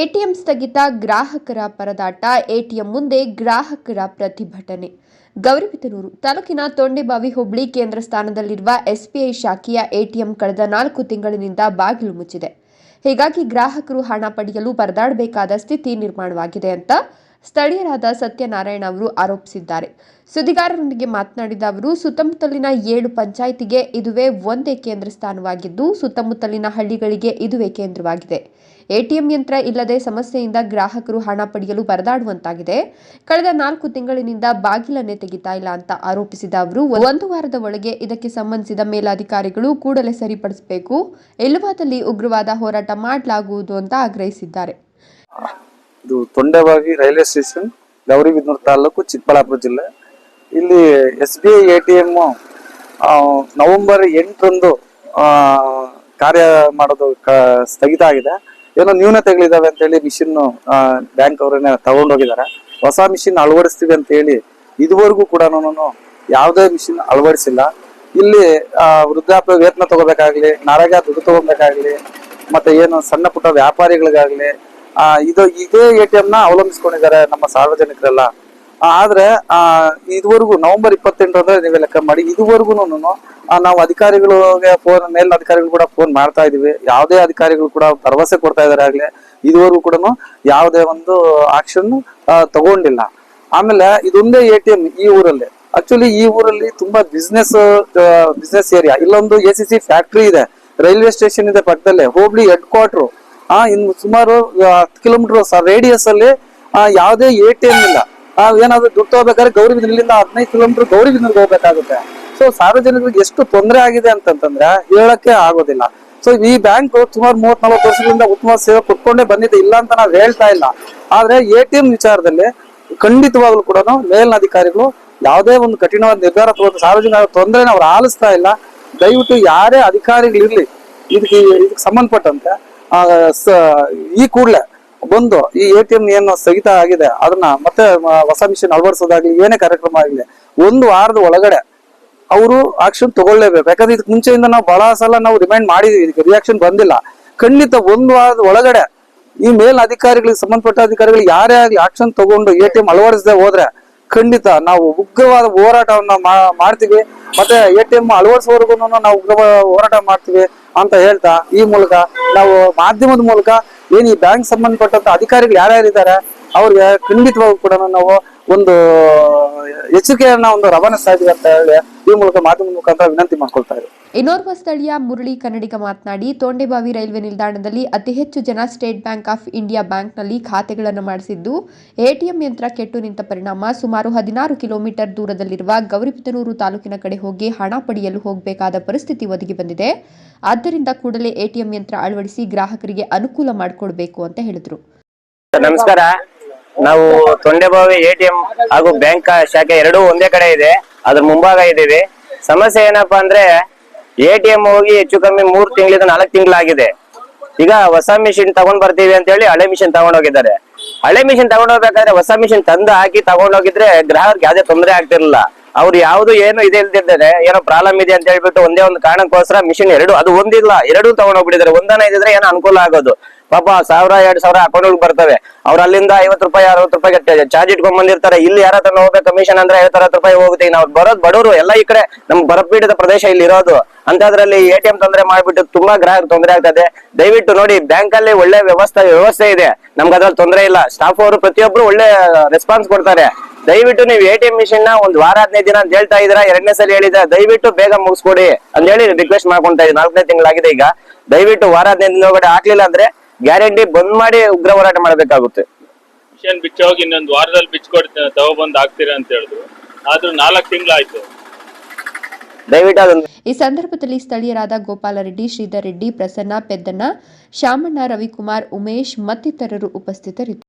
ATM ಸ್ಥಗಿತ ಗ್ರಾಹಕರ ಪರದಾಟ, ಎಟಿಎಂ ಮುಂದೆ ಗ್ರಾಹಕರ ಪ್ರತಿಭಟನೆ. ಗೌರಿಬಿದನೂರು ತಾಲೂಕಿನ ತೊಂಡೆಬಾವಿ ಹುಬ್ಳಿ ಕೇಂದ್ರ ಸ್ಥಾನದಲ್ಲಿರುವ ಎಸ್ಬಿಐ ಶಾಖೆಯ ಎಟಿಎಂ ಕಳೆದ ನಾಲ್ಕು ತಿಂಗಳಿನಿಂದ ಬಾಗಿಲು ಮುಚ್ಚಿದೆ. ಹೀಗಾಗಿ ಗ್ರಾಹಕರು ಹಣ ಪಡೆಯಲು ಪರದಾಡಬೇಕಾದ ಸ್ಥಿತಿ ನಿರ್ಮಾಣವಾಗಿದೆ ಅಂತ ಸ್ಥಳೀಯರಾದ ಸತ್ಯನಾರಾಯಣ ಅವರು ಆರೋಪಿಸಿದ್ದಾರೆ. ಸುದ್ದಿಗಾರರೊಂದಿಗೆ ಮಾತನಾಡಿದ ಅವರು, ಸುತ್ತಮುತ್ತಲಿನ ಏಳು ಪಂಚಾಯಿತಿಗೆ ಇದುವೇ ಒಂದೇ ಕೇಂದ್ರ ಸ್ಥಾನವಾಗಿದ್ದು, ಸುತ್ತಮುತ್ತಲಿನ ಹಳ್ಳಿಗಳಿಗೆ ಇದುವೇ ಕೇಂದ್ರವಾಗಿದೆ. ಎಟಿಎಂ ಯಂತ್ರ ಇಲ್ಲದೆ ಸಮಸ್ಯೆಯಿಂದ ಗ್ರಾಹಕರು ಹಣ ಪಡೆಯಲು ಪರದಾಡುವಂತಾಗಿದೆ ಕಳೆದ ನಾಲ್ಕು ತಿಂಗಳಿನಿಂದ ಬಾಗಿಲನ್ನೇ ತೆಗಿತಾ ಇಲ್ಲ ಅಂತ ಆರೋಪಿಸಿದ ಅವರು, ಒಂದು ವಾರದ ಒಳಗೆ ಇದಕ್ಕೆ ಸಂಬಂಧಿಸಿದ ಮೇಲಾಧಿಕಾರಿಗಳು ಕೂಡಲೇ ಸರಿಪಡಿಸಬೇಕು, ಇಲ್ಲವಾದಲ್ಲಿ ಉಗ್ರವಾದ ಹೋರಾಟ ಮಾಡಲಾಗುವುದು ಅಂತ ಆಗ್ರಹಿಸಿದ್ದಾರೆ. ಇದು ತೊಂಡೆವಾಗಿ ರೈಲ್ವೆ ಸ್ಟೇಷನ್, ಗೌರಿಬಿದನೂರು ತಾಲೂಕು, ಚಿಕ್ಕಬಳ್ಳಾಪುರ ಜಿಲ್ಲೆ. ಇಲ್ಲಿ S B I, A T M November ಎಂಟರಂದು ಕಾರ್ಯ ಮಾಡೋದು ಸ್ಥಗಿತ ಆಗಿದೆ. ಏನೋ ನ್ಯೂನತೆಗಳಿದಾವೆ ಅಂತ ಹೇಳಿ ಮಿಷಿನ್ ಬ್ಯಾಂಕ್ ಅವರನ್ನ ತಗೊಂಡೋಗಿದ್ದಾರೆ. ಹೊಸ ಮಿಷಿನ್ ಅಳವಡಿಸ್ತೀವಿ ಅಂತ ಹೇಳಿ ಇದುವರೆಗೂ ಕೂಡ ಯಾವುದೇ ಮಿಷಿನ್ ಅಳವಡಿಸಿಲ್ಲ. ಇಲ್ಲಿ ವೃದ್ಧಾಪ್ಯ ವೇತನ ತಗೋಬೇಕಾಗ್ಲಿ ನರಗ ದುಡ್ಡು ತಗೋಬೇಕಾಗ್ಲಿ, ಮತ್ತೆ ಏನು ಸಣ್ಣ ಪುಟ್ಟ ವ್ಯಾಪಾರಿಗಳಿಗಾಗ್ಲಿ ಇದು ಇದೇ ಎ ಟಿ ನ ಅವಲಂಬಿಸ್ಕೊಂಡಿದ್ದಾರೆ ನಮ್ಮ ಸಾರ್ವಜನಿಕರೆಲ್ಲ. ಆದ್ರೆ, ಆ, ಇದುವರೆಗೂ ನವೆಂಬರ್ ಇಪ್ಪತ್ತೆಂಟರಂದ್ರೆ ನೀವೇ ಲೆಕ್ಕ ಮಾಡಿ ಇದುವರೆಗೂ ನಾವು ಅಧಿಕಾರಿಗಳಿಗೆ ಫೋನ್ ಮೇಲ್ ಅಧಿಕಾರಿಗಳು ಕೂಡ ಫೋನ್ ಮಾಡ್ತಾ ಇದೀವಿ. ಯಾವುದೇ ಅಧಿಕಾರಿಗಳು ಕೂಡ ಭರವಸೆ ಕೊಡ್ತಾ ಇದಾರೆ ಆಗ್ಲಿ. ಇದುವರೆಗೂ ಕೂಡ ಯಾವುದೇ ಒಂದು ಆಕ್ಷನ್ ತಗೊಂಡಿಲ್ಲ. ಆಮೇಲೆ ಇದೊಂದೇ ಎ ಟಿ ಎಂ ಈ ಊರಲ್ಲಿ. ಆಕ್ಚುಲಿ ಈ ಊರಲ್ಲಿ ತುಂಬಾ ಬಿಸ್ನೆಸ್ ಬಿಸ್ನೆಸ್ ಏರಿಯಾ ಇಲ್ಲೊಂದು ಎ ಸಿ ಸಿ ಫ್ಯಾಕ್ಟ್ರಿ ಇದೆ. ರೈಲ್ವೆ ಸ್ಟೇಷನ್ ಇದೆ ಪಕ್ಕದಲ್ಲೇ. ಹೋಬ್ಳಿ ಹೆಡ್ ಕ್ವಾರ್ಟರ್ ಆ, ಇನ್ನು ಸುಮಾರು ಹತ್ತು ಕಿಲೋಮೀಟರ್ ರೇಡಿಯಸ್ ಅಲ್ಲಿ ಯಾವುದೇ ಎ ಟಿ ಎಂ ಇಲ್ಲ. ಏನಾದ್ರು ದುಡ್ಡು ತಗೋಬೇಕಾದ್ರೆ ಗೌರಿಬಿದನೂರಿಂದ ಹದಿನೈದು ಕಿಲೋಮೀಟರ್ ಗೌರಿಬಿದನೂರ್ಗೆ ಹೋಗ್ಬೇಕಾಗುತ್ತೆ. ಸೊ ಸಾರ್ವಜನಿಕರಿಗೆ ಎಷ್ಟು ತೊಂದರೆ ಆಗಿದೆ ಅಂತಂತಂದ್ರೆ ಹೇಳಕ್ಕೆ ಆಗೋದಿಲ್ಲ. ಸೊ ಈ ಬ್ಯಾಂಕ್ ಸುಮಾರು ಮೂವತ್ ನಲ್ವತ್ತು ವರ್ಷದಿಂದ ಉತ್ತಮ ಸೇವೆ ಕೊಟ್ಕೊಂಡೇ ಬಂದಿದೆ. ಇಲ್ಲ ಅಂತ ನಾವು ಹೇಳ್ತಾ ಇಲ್ಲ. ಆದ್ರೆ ಎ ಟಿ ಎಂ ವಿಚಾರದಲ್ಲಿ ಖಂಡಿತವಾಗ್ಲೂ ಕೂಡ ಮೇಲಿನ ಅಧಿಕಾರಿಗಳು ಯಾವುದೇ ಒಂದು ಕಠಿಣವಾದ ನಿರ್ಧಾರ ತಗೊಂಡು ಸಾರ್ವಜನಿಕರ ತೊಂದರೆನ ಅವ್ರು ಆಲಿಸ್ತಾ ಇಲ್ಲ. ದಯವಿಟ್ಟು ಯಾರೇ ಅಧಿಕಾರಿಗಳಿರ್ಲಿ, ಇದಕ್ಕೆ ಇದಕ್ಕೆ ಸಂಬಂಧಪಟ್ಟಂತೆ ಈ ಕೂಡಲೇ ಬಂದು ಈ ಎ ಟಿ ಎಂ ಏನು ಸ್ಥಗಿತ ಆಗಿದೆ, ಅದನ್ನ ಮತ್ತೆ ಹೊಸ ಮಿಷನ್ ಅಳವಡಿಸೋದಾಗ್ಲಿ, ಏನೇ ಕಾರ್ಯಕ್ರಮ ಆಗಲಿ, ಒಂದು ವಾರದ ಒಳಗಡೆ ಅವರು ಆಕ್ಷನ್ ತಗೊಳ್ಳೇಬೇಕು. ಯಾಕಂದ್ರೆ ಇದಕ್ಕೆ ಮುಂಚೆಯಿಂದ ನಾವು ಬಹಳ ಸಲ ನಾವು ರಿಮೈಂಡ್ ಮಾಡಿದೀವಿ, ಇದಕ್ಕೆ ರಿಯಾಕ್ಷನ್ ಬಂದಿಲ್ಲ. ಖಂಡಿತ ಒಂದು ವಾರದ ಒಳಗಡೆ ಈ ಮೇಲ್ ಅಧಿಕಾರಿಗಳಿಗೆ, ಸಂಬಂಧಪಟ್ಟ ಅಧಿಕಾರಿಗಳು ಯಾರೇ ಆಗಲಿ ಆಕ್ಷನ್ ತಗೊಂಡು ಎ ಟಿ ಎಂ ಅಳವಡಿಸದೆ ಹೋದ್ರೆ ಖಂಡಿತ ನಾವು ಉಗ್ರವಾದ ಹೋರಾಟವನ್ನ ಮಾಡ್ತೀವಿ. ಮತ್ತೆ ಎ ಟಿ ಎಂ ಅಳವಡಿಸೋವರೆಗೂ ನಾವು ಉಗ್ರವಾದ ಹೋರಾಟ ಮಾಡ್ತೀವಿ. ಅಂತ ಹೇಳ್ತಾ ಈ ಮೂಲಕ ನಾವು ಮಾಧ್ಯಮದ ಮೂಲಕ ಏನು ಈ ಬ್ಯಾಂಕ್ ಸಂಬಂಧಪಟ್ಟಂತ ಅಧಿಕಾರಿಗಳು ಯಾರ್ಯಾರಿದ್ದಾರೆ, ಅವ್ರಿಗೆ ಖಂಡಿತವಾಗೂ ಕೂಡ ನಾವು ಒಂದು ಎಚ್ಚರಿಕೆಯನ್ನ ಒಂದು ರವಾನಿಸ್ತಾ ಇದೀವಿ ಅಂತ ಹೇಳಿ ಈ ಮೂಲಕ ಮಾಧ್ಯಮದ ಮುಖಾಂತರ ವಿನಂತಿ ಮಾಡ್ಕೊಳ್ತಾ ಇದ್ದೀವಿ ಇನ್ನೋರ್ವ ಸ್ಥಳೀಯ ಮುರಳಿ ಕನ್ನಡಿಗ ಮಾತನಾಡಿ ತೋಂಡೆಬಾವಿ ರೈಲ್ವೆ ನಿಲ್ದಾಣದಲ್ಲಿ ಅತಿ ಹೆಚ್ಚು ಜನ ಸ್ಟೇಟ್ ಬ್ಯಾಂಕ್ ಆಫ್ ಇಂಡಿಯಾ ಬ್ಯಾಂಕ್ನಲ್ಲಿ ಖಾತೆಗಳನ್ನು ಮಾಡಿಸಿದ್ದು ಎಟಿಎಂ ಯಂತ್ರ ಕೆಟ್ಟು ನಿಂತ ಪರಿಣಾಮ ಸುಮಾರು ಹದಿನಾರು ಕಿಲೋಮೀಟರ್ ದೂರದಲ್ಲಿರುವ ಗೌರಿಬಿದನೂರು ತಾಲೂಕಿನ ಕಡೆ ಹೋಗಿ ಹಣ ಪಡೆಯಲು ಹೋಗಬೇಕಾದ ಪರಿಸ್ಥಿತಿ ಒದಗಿ ಬಂದಿದೆ. ಆದ್ದರಿಂದ ಕೂಡಲೇ ಎಟಿಎಂ ಯಂತ್ರ ಅಳವಡಿಸಿ ಗ್ರಾಹಕರಿಗೆ ಅನುಕೂಲ ಮಾಡಿಕೊಡಬೇಕು ಅಂತ ಹೇಳಿದರು. ನಮಸ್ಕಾರ. ನಾವು ತೊಂಡೆಬಾವಿ ಎಟಿಎಂ ಹಾಗೂ ಬ್ಯಾಂಕ್ ಶಾಖೆ ಎರಡೂ ಒಂದೇ ಕಡೆ ಇದೆ. ಅದ್ರ ಮುಂಭಾಗ ಇದ್ದೀವಿ. ಸಮಸ್ಯೆ ಏನಪ್ಪಾ ಅಂದ್ರೆ ಎಟಿಎಂ ಹೋಗಿ ಹೆಚ್ಚು ಕಮ್ಮಿ ಮೂರ್ ತಿಂಗಳಿಂದ ನಾಲ್ಕು ತಿಂಗಳಾಗಿದೆ. ಈಗ ಹೊಸ ಮಿಷಿನ್ ತಗೊಂಡ್ ಬರ್ತೀವಿ ಅಂತ ಹೇಳಿ ಹಳೆ ಮಿಷಿನ್ ತಗೊಂಡ್ ಹೋಗಿದ್ದಾರೆ. ಹಳೆ ಮಿಷಿನ್ ತಗೊಂಡ್ ಹೋಗ್ಬೇಕಾದ್ರೆ ಹೊಸ ಮಿಷಿನ್ ತಂದು ಹಾಕಿ ತಗೊಂಡ್ ಹೋಗಿದ್ರೆ ಗ್ರಾಹಕರಿಗೆ ಯಾವ್ದೇ ತೊಂದರೆ ಆಗ್ತಿರ್ಲಿಲ್ಲ. ಅವ್ರು ಯಾವ್ದು ಏನು ಇದೆ ಇಲ್ದಿದ್ದಾರೆ ಏನೋ ಪ್ರಾಬ್ಲಮ್ ಇದೆ ಅಂತ ಹೇಳ್ಬಿಟ್ಟು ಒಂದೇ ಒಂದು ಕಾರಣಕ್ಕೋಸ್ಕರ ಮಿಷಿನ್ ಎರಡು, ಅದು ಒಂದಿಲ್ಲ, ಎರಡು ತಗೊಂಡ್ ಹೋಗ್ಬಿಟ್ಟಿದ್ದಾರೆ. ಒಂದನ ಇದ್ರೆ ಏನೋ ಅನುಕೂಲ ಆಗೋದು. ಪಾಪ ಸಾವಿರ, ಎರಡ್ ಸಾವಿರ ಅಕೌಂಟ್ ಬರ್ತವೆ. ಅವ್ರ ಅಲ್ಲಿಂದ ಐವತ್ತು ರೂಪಾಯಿ, ಅರವತ್ತು ರೂಪಾಯಿ ಚಾರ್ಜ್ ಇಟ್ಕೊಂಡ್ ಬಂದಿರ್ತಾರೆ. ಇಲ್ಲಿ ಯಾರ ಹತ್ರ ಹೋಗ್ಬೇಕು? ಕಮಿಷನ್ ಅಂದ್ರೆ ಐವತ್ತು, ಅರವತ್ತು ರೂಪಾಯಿ ಹೋಗುತ್ತೆ. ನಾವು ಬರೋದು ಬಡವರು, ಎಲ್ಲ ಈ ಕಡೆ ನಮ್ ಬರಪೀಡಿತ ಪ್ರದೇಶ ಇಲ್ಲಿ ಇರೋದು. ಅಂತದ್ರಲ್ಲಿ ಎ ಟಿ ಎಂ ತೊಂದರೆ ಮಾಡ್ಬಿಟ್ಟು ತುಂಬಾ ಗ್ರಾಹಕ ತೊಂದರೆ ಆಗ್ತದೆ. ದಯವಿಟ್ಟು ನೋಡಿ ಬ್ಯಾಂಕ್ ಅಲ್ಲಿ ಒಳ್ಳೆ ವ್ಯವಸ್ಥೆ ವ್ಯವಸ್ಥೆ ಇದೆ. ನಮ್ಗೆ ಅದ್ರಲ್ಲಿ ತೊಂದರೆ ಇಲ್ಲ. ಸ್ಟಾಫ್ ಅವರು ಪ್ರತಿಯೊಬ್ರು ಒಳ್ಳೆ ರೆಸ್ಪಾನ್ಸ್ ಕೊಡ್ತಾರೆ. ದಯವಿಟ್ಟು ನೀವು ಎ ಟಿ ಎಂ ಮಿಷಿನ್ನ ಒಂದ್ ವಾರ, ಹದಿನೈದು ದಿನ ಅಂತ ಹೇಳ್ತಾ ಇದ್ದೀರಾ? ಎರಡನೇ ಸಲ ಹೇಳಿದ್ರೆ ದಯವಿಟ್ಟು ಬೇಗ ಮುಗಿಸ್ಕೊಡಿ. ಅಂತ ಹೇಳಿ ರಿಕ್ವೆಸ್ಟ್ ಮಾಡ್ಕೊಂತ ಇದ್ದೀನಿ. ನಾಲ್ಕನೇ ತಿಂಗಳಾಗಿದೆ ಈಗ. ದಯವಿಟ್ಟು ವಾರ, ಹದಿನೈದು ದಿನ ಒಳಗಡೆ ಆಗ್ಲಿಲ್ಲ ಅಂದ್ರೆ ಗ್ಯಾರಂಟಿ ಬಂದ್ ಮಾಡಿ ಉಗ್ರ ಹೋರಾಟ ಮಾಡಬೇಕಾಗುತ್ತೆ. ಮಿಷನ್ ಬಿಚ್ಚೋಗಿ ಇನ್ನೊಂದು ವಾರದಲ್ಲಿ ಬಿಚ್ಕೊಡ್ ತಗೊಬಂದು ಹಾಕ್ತೀರಾ ಅಂತ ಹೇಳಿದ್ರು. ಆದ್ರೂ ನಾಲ್ಕು ತಿಂಗಳಾಯ್ತು. ಆಯ್ತು ಈ ಸಂದರ್ಭದಲ್ಲಿ ಸ್ಥಳೀಯರಾದ ಗೋಪಾಲರೆಡ್ಡಿ ಶ್ರೀಧರ್ ರೆಡ್ಡಿ ಪ್ರಸನ್ನ ಪೆದ್ದಣ್ಣ ಶಾಮಣ್ಣ ರವಿಕುಮಾರ್ ಉಮೇಶ್ ಮತ್ತಿತರರು ಉಪಸ್ಥಿತರಿದ್ದರು.